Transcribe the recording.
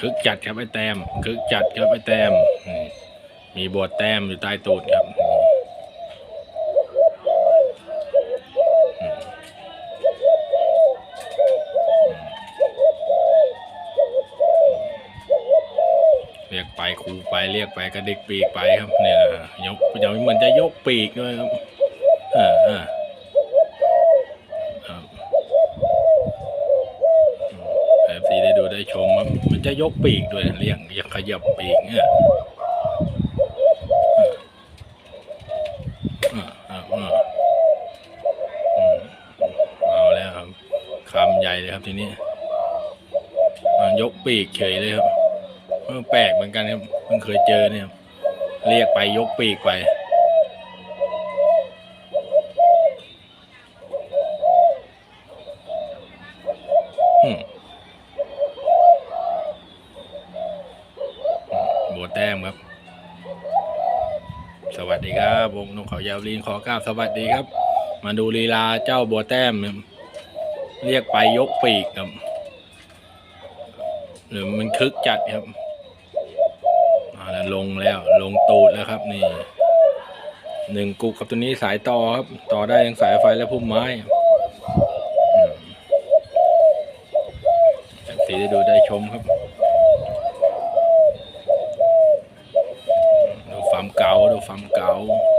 คึกจัดครับไอ้แต้มคึกจัดครับไอ้แต้มมีบวดแต้มอยู่ใต้ตูดครับเรียกไปครูไปเรียกไปกระดิกปีกไปครับเนี่ยยกเดี๋ยวเหมือนจะยกปีกด้วยครับอ่าอ่าครับเอฟซี ได้ชมมันจะยกปีกด้วยเรียกอยากขยับปีกเนี่ยเอาแล้วครับคำใหญ่เลยครับทีนี้ยกปีกเฉยเลยครับแปลกเหมือนกันครับเพิ่งเคยเจอเนี่ยเรียกไปยกปีกไปอืมบัว แต้มครับ สวัสดีครับวงนกเขายาวลีนขอกราบสวัสดีครับ มาดูลีลาเจ้าบัวแต้ม เรียกไปยกปีกครับ หรือมันคึกจัดครับอาแล้วลงแล้วลงตูดแล้วครับ นี่หนึ่งกุกกับตัวนี้สายต่อครับ ต่อได้ยังสายไฟและพุ่มไม้สีได้ดูได้ชมครับ ดูฟา